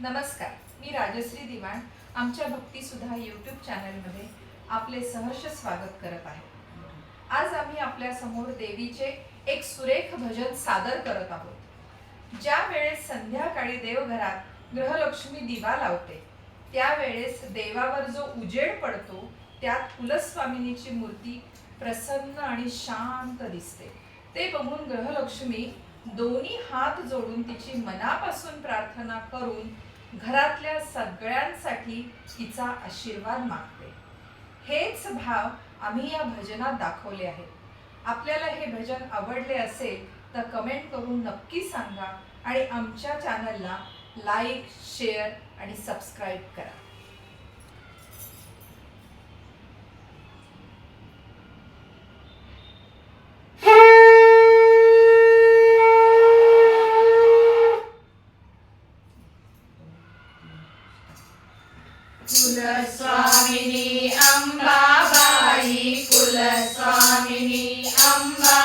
नमस्कार मी राजश्री दिवाण आमच्या भक्तिसुधा यूट्यूब चॅनलमध्ये आपले सहर्ष स्वागत करत आहे. आज आम्ही आपल्यासमोर देवीचे एक सुरेख भजन सादर करत आहोत. ज्या वेळेस संध्याकाळी देवघरात ग्रहलक्ष्मी दिवा लावते त्यावेळेस देवावर जो उजेड पडतो त्यात कुलस्वामिनीची मूर्ती प्रसन्न आणि शांत दिसते. ते बघून ग्रहलक्ष्मी दोन्ही हात जोडून तिची मनापासून प्रार्थना करून घरातल्या सगळ्यांसाठी तिचा आशीर्वाद मागते. हेच भाव आम्ही या भजनात दाखवले आहेत आपल्याला हे भजन आवडले असेल तर कमेंट करून नक्की सांगा आणि आमच्या चॅनलला लाईक शेअर आणि सबस्क्राईब करा. ಕುಲಸ್ವಾಮಿನಿ ಅಂಬಾಬಾಯಿ ಕುಲಸ್ವಾಮಿನಿ ಅಂಬಾ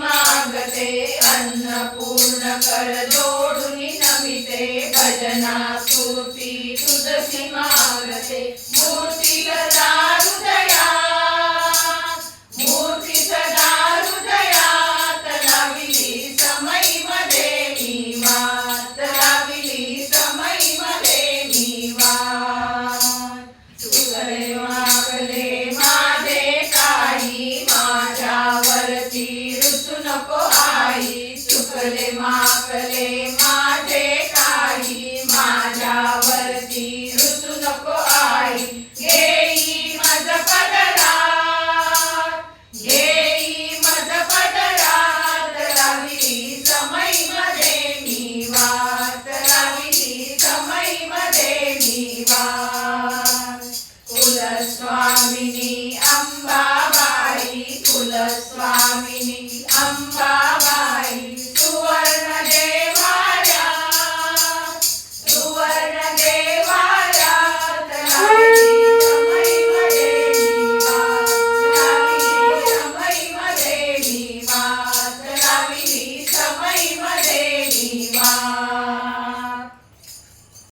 मागते. अन्नपूर्ण कर जोडून नमिते भजना மாகலே மாகலே மா